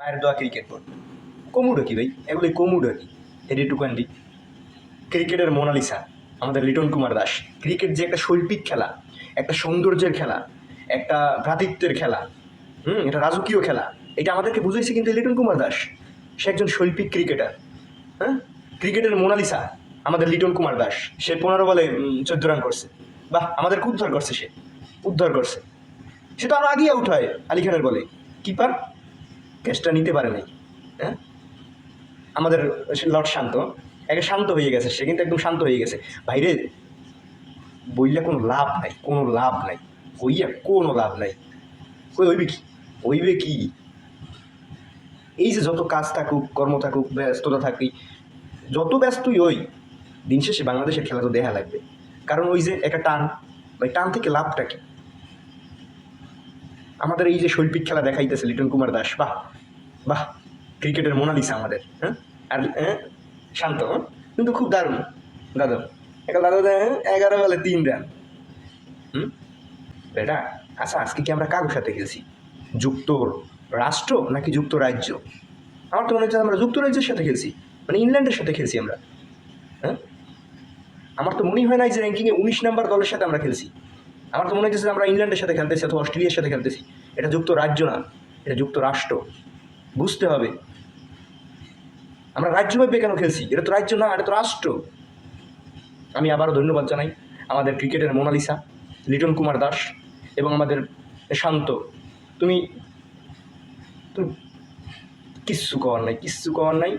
মায়ের দোয়া cricket board কমুডো কি ভাই? এগুলো কমুডো কি। এডি টুকান্ডি ক্রিকেটের মোনালিসা, আমাদের লিটন কুমার দাস। ক্রিকেট যে একটা শৈল্পিক খেলা, একটা সৌন্দর্যের খেলা, একটা ভ্রাতৃত্বের খেলা, হুম, এটা রাজকীয় খেলা, এটা আমাদেরকে বুঝাইছে কিন্তু লিটন কুমার দাস। সে একজন শৈল্পিক ক্রিকেটার হ্যাঁ? ক্রিকেটের মোনালিসা, আমাদের লিটন কুমার দাস। সে পনেরো বলে চোদ্দ রান করছে। বাহ আমাদেরকে উদ্ধার করছে সে। উদ্ধার করছে। সে তো আরও আগেই আউট হয় আলী খানের বলে। কিপার? ক্যাচটা নিতে পারে নাই হ্যাঁ? আমাদের লর্ড শান্ত, একে শান্ত হয়ে গেছে সে, কিন্তু একদম শান্ত হয়ে গেছে। বাইরে বইলে কোনো লাভ নাই, কোনো লাভ নাই কইয়া কোনো লাভ নাই। কই হইবে কি? হইবে কি? এই যে যত কাজ থাকুক, কর্ম থাকুক, ব্যস্ততা থাকি যত ব্যস্তই ওই দিন শেষে বাংলাদেশের খেলা তো দেখা লাগবে। কারণ ওই যে একটা টান, ওই টান থেকে লাভটা কি? আমাদের এই যে শৈল্পিক খেলা দেখাইতেছে লিটন কুমার দাস, বাহ বাহ, ক্রিকেটের মোনালিসা আমাদের হ্যাঁ? আর হ্যাঁ? শান্ত হ্যাঁ? কিন্তু খুব দারুণ, দাদা। একটা দাদা দেয় এগারো বেলে তিন রান। হুম? বেটা আচ্ছা আজকে কি আমরা কারোর সাথে খেলছি? যুক্ত রাষ্ট্র নাকি যুক্তরাজ্য আমার তো মনে হচ্ছে আমরা যুক্তরাজ্যের সাথে খেলছি মানে ইংল্যান্ডের সাথে খেলছি আমরা হ্যাঁ? আমার তো মনেই হয় না যে র্যাঙ্কিংয়ে উনিশ নাম্বার দলের সাথে আমরা খেলছি। আমার তো মনে হচ্ছে আমরা ইংল্যান্ডের সাথে খেলতেছি অথবা অস্ট্রেলিয়ার সাথে খেলতেছি। এটা যুক্তরাজ্য না, এটা যুক্তরাষ্ট্র। বুঝতে হবে। আমরা রাজ্যভাবে কেন খেলছি? এটা তো রাজ্য না, এটা তো রাষ্ট্র। আমি আবারও ধন্যবাদ জানাই আমাদের ক্রিকেটের মোনালিসা, লিটন কুমার দাস এবং আমাদের শান্ত। তুমি কিচ্ছু করার নাই কিচ্ছু করার নাই।